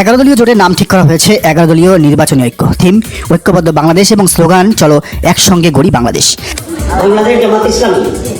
এগারো দলীয় জোটের নাম ঠিক করা হয়েছে, এগারো দলীয় নির্বাচনী ঐক্য। থিম, ঐক্যবদ্ধ বাংলাদেশ এবং স্লোগান, চলো একসঙ্গে গড়ি বাংলাদেশ। বাংলাদেশ জামাত ইসলামী।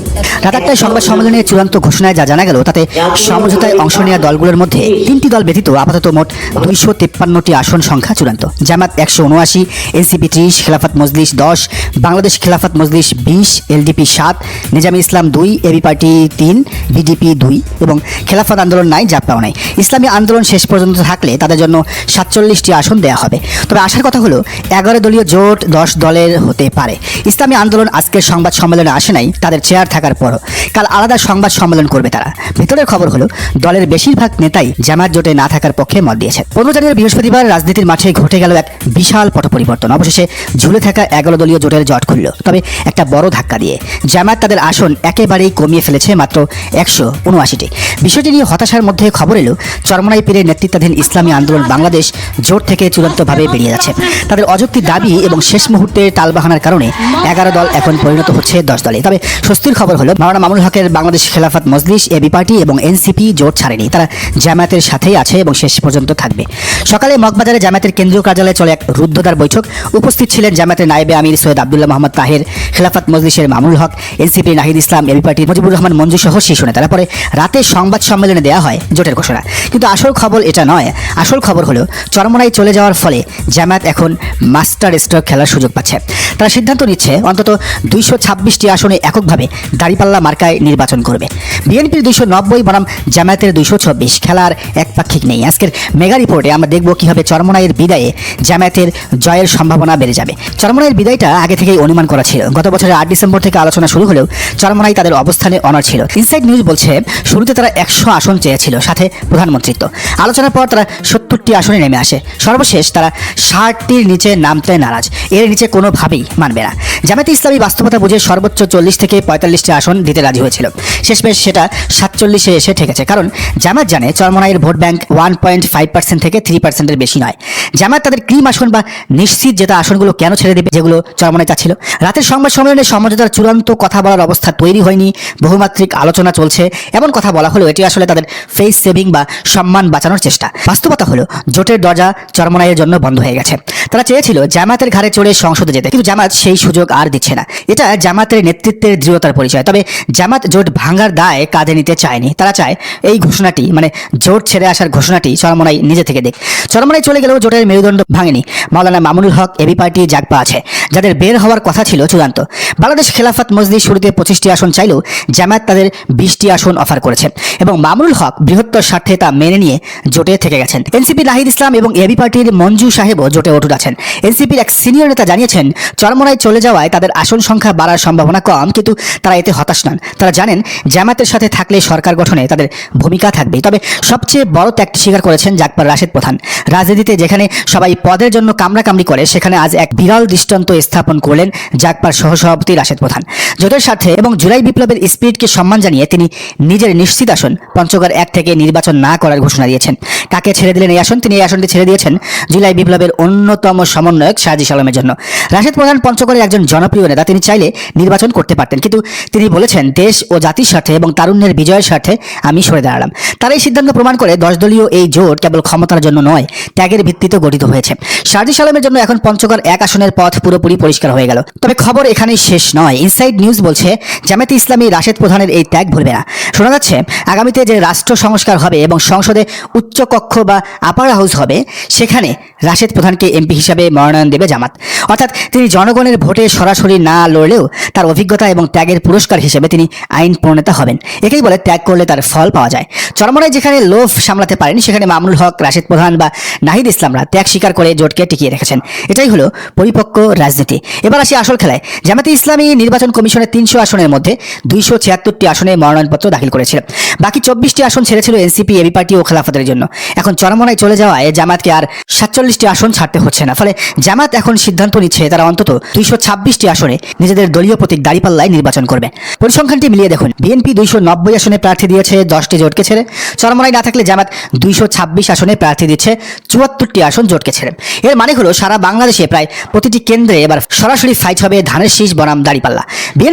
রাত সংবাদ সম্মেলনে চূড়ান্ত ঘোষণায় যা জানা গেল, তাতে সমঝোতায় অংশ নেওয়া দলগুলোর মধ্যে তিনটি দল ব্যতীত আপাতত মোট দুইশো তেপ্পান্নটি আসন সংখ্যা চূড়ান্ত। জামাত একশো উনআশি, এনসিপি ত্রিশ, খেলাফত মজলিস দশ, বাংলাদেশ খেলাফত মজলিস বিশ, এলডিপি সাত, নিজামী ইসলাম দুই, এবি পার্টি তিন বিডিপি দুই এবং খেলাফত আন্দোলন নাই জাপাও নাই। ইসলামী আন্দোলন শেষ পর্যন্ত থাকলে তাদের জন্য সাতচল্লিশটি আসন দেওয়া হবে। তবে আসার কথা হলো, এগারো দলীয় জোট দশ দলের হতে পারে। ইসলামী আন্দোলন আজকের সংবাদ সম্মেলনে আসে নাই, তাদের চেয়ার থাকার পরও কাল আলাদা সংবাদ সম্মেলন করবে তারা। ভেতরের খবর হলো, দলের বেশিরভাগ নেতাই জামাত জোটে না থাকার পক্ষে মত দিয়েছেন পনেরো জানুয়ারি বৃহস্পতিবার রাজনীতির মাঠে ঘটে গেল এক বিশাল পট পরিবর্তন অবশেষে ঝুলে থাকা এগারো দলীয় জোটের জট খুলল। তবে একটা বড় ধাক্কা দিয়ে জামাত তাদের আসন একেবারেই কমিয়ে ফেলেছে মাত্র একশো উনআশিটি। বিষয়টি নিয়ে হতাশার মধ্যে খবর এলো, চরমনাই পীরের নেতৃত্বাধীন ইসলামী আন্দোলন বাংলাদেশ জোট থেকে চূড়ান্তভাবে বেরিয়ে যাচ্ছে। তাদের অযৌক্তিক দাবি এবং শেষ মুহূর্তে টালবাহানার কারণে এগারো দল এখন পরিণত হচ্ছে দশ দলে। তবে স্বস্তির খবর হলো, মাওলানা মামুল হকের বাংলাদেশ খেলাফত মজলিস এবি পার্টি এবং এনসিপি জোট ছাড়েনি। তারা জামায়াতের সাথেই আছে এবং শেষ পর্যন্ত থাকবে। সকালে মগবাজারে জামায়াতের কেন্দ্রীয় কার্যালয়ে চলে এক রুদ্ধদ্বার বৈঠক। উপস্থিত ছিলেন জামায়াতের নায়েবে আমির সৈয়দ আবদুল্লাহ মোহাম্মদ তাহের, খেলাফত মজলিসের মামুল হক এনসিপি নাহিদ ইসলাম এবি পার্টির মুজিবুর রহমান মঞ্জু সহ শীর্ষ নেতারা। পরে রাতে সংবাদ সম্মেলনে দেওয়া হয় জোটের ঘোষণা। কিন্তু আসল খবর এটা নয়। আসল খবর হলো, চরমনাই চলে যাওয়ার ফলে জামায়াত এখন মাস্টার স্ট্রোক খেলার সুযোগ পাচ্ছে। তারা সিদ্ধান্ত নিচ্ছে, অন্তত দুইশো ছাব্বিশটি আসনে এককভাবে দাঁড়িপাল্লা মার্কায় নির্বাচন করবে। বিএনপির দুইশো নব্বই বনাম জামায়াতের দুইশো চব্বিশ খেলার একপাক্ষিক নেই। আজকের মেগা রিপোর্টে আমরা দেখব কীভাবে চরমনাইয়ের বিদায়ে জামায়াতের জয়ের সম্ভাবনা বেড়ে যাবে। চরমনাইয়ের বিদায়টা আগে থেকেই অনুমান করা ছিল। গত বছরের আট ডিসেম্বর থেকে আলোচনা শুরু হলেও চরমনাই তাদের অবস্থানে অনার ছিল। ইনসাইড নিউজ বলছে, শুরুতে তারা একশো আসন চেয়েছিল, সাথে প্রধানমন্ত্রিত্ব আলোচনার পর তারা সত্তরটি আসনে নেমে আসে। সর্বশেষ তারা ষাটটির নিচে নামতে নারাজ। এর নিচে কোনোভাবেই মানবে না। জামায়াতে ইসলামী বাস্তবতা বুঝে সর্বোচ্চ চল্লিশ থেকে পঁয়তাল্লিশটি আসন দিতে রাজি হয়েছিল। শেষমেশ সেটা সাতচল্লিশে এসে ঠেকেছে, কারণ জামাত জানে চরমনাইয়ের vote bank one point five percent থেকে থ্রি পার্সেন্টের বেশি নয়। জামাত তাদের ক্রিম আসন বা নিশ্চিত জেতা আসনগুলো কেন ছেড়ে দেবে যেগুলো চরমনায় চাচ্ছিল। রাতের সংবাদ সম্মেলনে সমঝোতার চূড়ান্ত কথা বলার অবস্থা তৈরি হয়নি, বহুমাত্রিক আলোচনা চলছে, এমন কথা বলা হলো এটি আসলে তাদের ফেস সেভিং বা সম্মান বাঁচানোর চেষ্টা। বাস্তবতা হলো, জোটের দরজা চরমনাইয়ের জন্য বন্ধ হয়ে গেছে। তারা চেয়েছিল জামাতের ঘাড়ে চড়ে সংসদে যেতে, কিন্তু জামাত সেই সুযোগ আর দিচ্ছে না। এটা জামাতের নেতৃত্বের দৃঢ়তার পরিচয়। তবে জামাত জোট ভাঙার দায় কাঁধে নিতে চায়নি। তারা চায় এই ঘোষণাটি মানে জোট ছেড়ে আসার ঘোষণাটি চরমনাই নিজে থেকে দেখ চরমনাই চলে গেলেও জোটের মেরুদণ্ড ভাঙেনি। মাওলানা মামুনুল হক এবি পার্টি জাগপা আছে। যাদের বের হওয়ার কথা ছিল চূড়ান্ত। বাংলাদেশ খেলাফত মজলিস শুরুতে পঁচিশটি আসন চাইলেও জামায়াত তাদের বিশটি আসন অফার করেছে এবং মামুনুল হক বৃহত্তর স্বার্থে তা মেনে নিয়ে জোটে থেকে গেছেন। এনসিপি নাহিদ ইসলাম এবং এবি পার্টির মঞ্জু সাহেবও জোটে অটুট আছেন। এনসিপির এক সিনিয়র নেতা জানিয়েছেন চরমরায় চলে যাওয়ায় তাদের আসন সংখ্যা বাড়ার সম্ভাবনা কম, কিন্তু তারা এতে হতাশ নন। তারা জানেন জামাতের সাথে থাকলে সরকার গঠনে তাদের ভূমিকা থাকবে তবে সবচেয়ে বড় ত্যাগটি স্বীকার করেছেন জাকপার রাশেদ প্রধান। রাজনীতিতে যেখানে সবাই পদের জন্য কামড়াকামড়ি করে, সেখানে আজ এক বিরল দৃষ্টান্ত স্থাপন করলেন জাকপার সহসভাপতি রাশেদ প্রধান। জোটের স্বার্থে এবং জুলাই বিপ্লবের স্পিরিটকে সম্মান জানিয়ে তিনি নিজের নিশ্চিত আসন, পঞ্চগড় এক থেকে নির্বাচন না করার ঘোষণা দিয়েছেন। কাকে ছেড়ে দিলেন এই আসন? তিনি এই আসনটি ছেড়ে দিয়েছেন জুলাই বিপ্লবের অন্যতম সমন্বয়ক সাজিস আলমের জন্য। রাশেদ প্রধান পঞ্চগড়ের একজন জনপ্রিয় নেতা, তিনি চাইলে নির্বাচন করতে পারতেন। কিন্তু তিনি বলেছেন, দেশ ও জাতির স্বার্থে এবং তারুণ্যের বিজয়ের স্বার্থে আমি সরে দাঁড়ালাম। তার এই সিদ্ধান্ত প্রমাণ করে দলীয় এই জোট কেবল ক্ষমতার জন্য নয়, ত্যাগের ভিত্তিতে গঠিত হয়েছে। সাজিস আলমের জন্য এখন পঞ্চগড় এক আসনের পথ পুরোপুরি পরিষ্কার হয়ে গেল। তবে খবর এখানেই শেষ নয়। ইনসাইড নিউজ বলছে জামাতে ইসলামী রাশেদ প্রধানের এই ত্যাগ ভুলবে না। শোনা যাচ্ছে, আগামীতে যে রাষ্ট্র সংস্কার হবে এবং সংসদে উচ্চ কক্ষ বা আপার হাউস হবে, সেখানে রাশেদ প্রধানকে এমপি হিসাবে মনোনয়ন দেবে জামাত। অর্থাৎ তিনি জনগণের ভোটে সরাসরি না লড়লেও তার অভিজ্ঞতা এবং ত্যাগের পুরস্কার হিসেবে তিনি আইন প্রণেতা হবেন। একেই বলে ত্যাগ করলে তার ফল পাওয়া যায়। চরমরায় যেখানে লোভ সামলাতে পারেন, সেখানে মামুনুল হক, রাশেদ প্রধান বা নাহিদ ইসলামরা ত্যাগ স্বীকার করে জোটকে টিকিয়ে রেখেছেন। এটাই হলো পরিপক্ক রাজনীতি। এবার আসি আসল খেলায়। জামাতে ইসলামী নির্বাচন কমিশনের তিনশো আসনের মধ্যে দুইশো ছিয়াত্তরটি আসনে মনোনয়নপত্র দাখিল করেছিল বাকি চব্বিশটি আসন ছেড়েছিল এনসিপি, এবি পার্টি ও খেলাফতের জন্য। এখন চরমনায় চলে যাওয়ায় জামাতকে আর সাতচল্লিশটি আসন ছাড়তে হচ্ছে না। ফলে জামাত এখন সিদ্ধান্ত নিচ্ছে তারা অন্তত দুইশো ছাব্বিশটি আসনে নিজেদের দলীয় প্রতীক দাঁড়িপাল্লায় নির্বাচন করবে। পরিসংখ্যানটি মিলিয়ে দেখুন। বিএনপি দুইশো নব্বই আসনে প্রার্থী দিয়েছে, দশটি জোটকে ছেড়ে। চরমনায় না থাকলে জামাত দুইশো ছাব্বিশ আসনে প্রার্থী দিচ্ছে, চুয়াত্তরটি আসন জোটকে ছেড়ে। এর মানে হলো সারা বাংলাদেশে প্রায় প্রতিটি কেন্দ্রে এবার সরাসরি ফাইট হবে ধানের শীষ বনাম দাঁড়িপাল্লা। বিএনপি